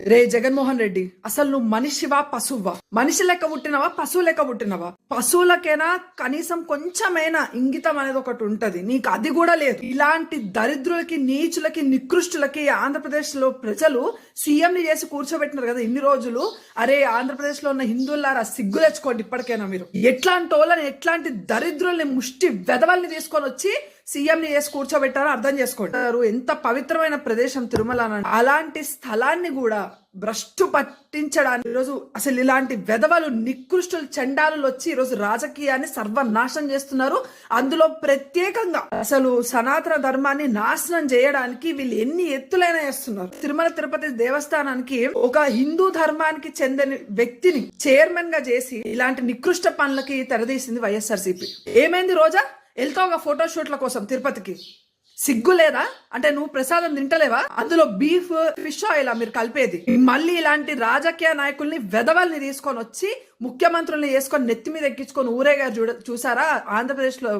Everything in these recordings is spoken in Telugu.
రే జగన్మోహన్ రెడ్డి అసలు నువ్వు మనిషివా పశువా మనిషి లెక్క పుట్టినవా పశువు లెక్క పుట్టినవా? పశువులకైనా కనీసం కొంచెమైనా ఇంగితం అనేది ఒకటి ఉంటది. నీకు అది కూడా లేదు. ఇలాంటి దరిద్రులకి నీచులకి నికృష్టులకి ఆంధ్రప్రదేశ్లో ప్రజలు సీఎంని చేసి కూర్చోబెట్టినారు కదా ఇన్ని రోజులు. అరే ఆంధ్రప్రదేశ్లో ఉన్న హిందువులారా సిగ్గు తెచ్చుకోండి ఇప్పటికైనా మీరు. ఎట్లాంటి వాళ్ళని ఎట్లాంటి దరిద్రుల్ని ముష్టి వెదవల్ని తీసుకొని వచ్చి సీఎంని చేసి కూర్చోబెట్టారో అర్థం చేసుకోండి. ఎంత పవిత్రమైన ప్రదేశం తిరుమల అలాంటి స్థలాన్ని కూడా భ్రష్టు పట్టించడానికి ఈరోజు అసలు ఇలాంటి వెధవలు నికృష్టులు చండాలు వచ్చి ఈరోజు రాజకీయాన్ని సర్వనాశనం చేస్తున్నారు. అందులో ప్రత్యేకంగా అసలు సనాతన ధర్మాన్ని నాశనం చేయడానికి వీళ్ళు ఎన్ని ఎత్తులైనా వేస్తున్నారు తిరుమల తిరుపతి దేవస్థానానికి ఒక హిందూ ధర్మానికి చెందిన వ్యక్తిని చైర్మన్గా చేసి ఇలాంటి నికృష్ట పనులకి తెరదీసింది వైఎస్ఆర్సీపీ. ఏమైంది రోజా? వెళ్తావుగా ఫోటో షూట్ల కోసం తిరుపతికి. సిగ్గు లేదా? అంటే నువ్వు ప్రసాదం తింటలేవా? అందులో బీఫ్ ఫిష్ ఆయిల్ మీరు కలిపేది. మళ్ళీ ఇలాంటి రాజకీయ నాయకుల్ని వెదవల్ని తీసుకొని వచ్చి ముఖ్యమంత్రుల్ని వేసుకొని నెత్తి మీద ఎక్కించుకొని ఊరేగా చూడ చూసారా? ఆంధ్రప్రదేశ్లో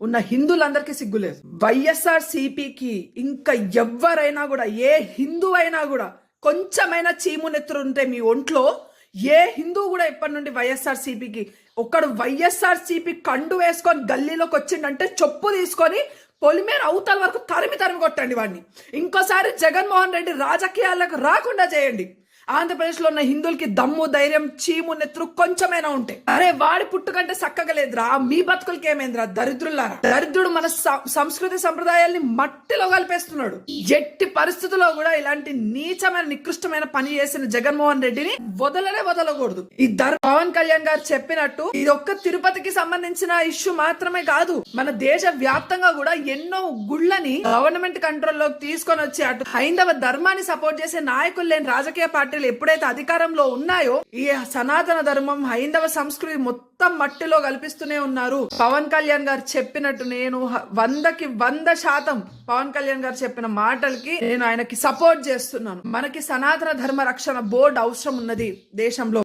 ఉన్న హిందువులందరికీ సిగ్గులేదు వైఎస్ఆర్ సిపికి ఇంకా ఎవ్వరైనా కూడా ఏ హిందువైనా కూడా కొంచెమైనా చీము నెత్తురు ఉంటే మీ ఒంట్లో ఏ హిందూ కూడా ఇప్పటి నుండి వైఎస్ఆర్ సిపికి ఒక్కడు వైఎస్ఆర్ సిపి కండు వేసుకొని గల్లీలోకి వచ్చిండంటే చొప్పు తీసుకొని పొలిమేర అవతల వరకు తరిమి తరిమి కొట్టండి వాడిని. ఇంకోసారి జగన్మోహన్ రెడ్డి రాజకీయాలకు రాకుండా చేయండి. ఆంధ్రప్రదేశ్లో ఉన్న హిందువులకి దమ్ము ధైర్యం చీము నెత్తురు కొంచెమైనా ఉంటే. అరే వాడి పుట్టుకంటే చక్కగా లేదురా. మీ బతుకులకి ఏమైందిరా దరిద్రులారా దరిద్రుడు మన సంస్కృతి సంప్రదాయాల్ని మట్టిలో కలిపేస్తున్నాడు. ఎట్టి పరిస్థితుల్లో కూడా ఇలాంటి నీచమైన నికృష్టమైన పని చేసిన జగన్మోహన్ రెడ్డిని వదలనే వదలకూడదు. ఈ ధర్ పవన్ కళ్యాణ్ గారు చెప్పినట్టు ఇది ఒక్క తిరుపతికి సంబంధించిన ఇష్యూ మాత్రమే కాదు. మన దేశ వ్యాప్తంగా కూడా ఎన్నో గుళ్ళని గవర్నమెంట్ కంట్రోల్లోకి తీసుకొని వచ్చి అటు హైందవ ధర్మాన్ని సపోర్ట్ చేసే నాయకులు లేని రాజకీయ పార్టీలు ఎప్పుడైతే అధికారంలో ఉన్నాయో ఈ సనాతన ధర్మం హైందవ సంస్కృతి మొత్తం మట్టిలో కల్పిస్తూనే ఉన్నారు. పవన్ కళ్యాణ్ గారు చెప్పినట్టు నేను వందకి వంద శాతం పవన్ కళ్యాణ్ గారు చెప్పిన మాటలకి నేను ఆయనకి సపోర్ట్ చేస్తున్నాను. మనకి సనాతన ధర్మ రక్షణ బోర్డు అవసరం ఉన్నది దేశంలో.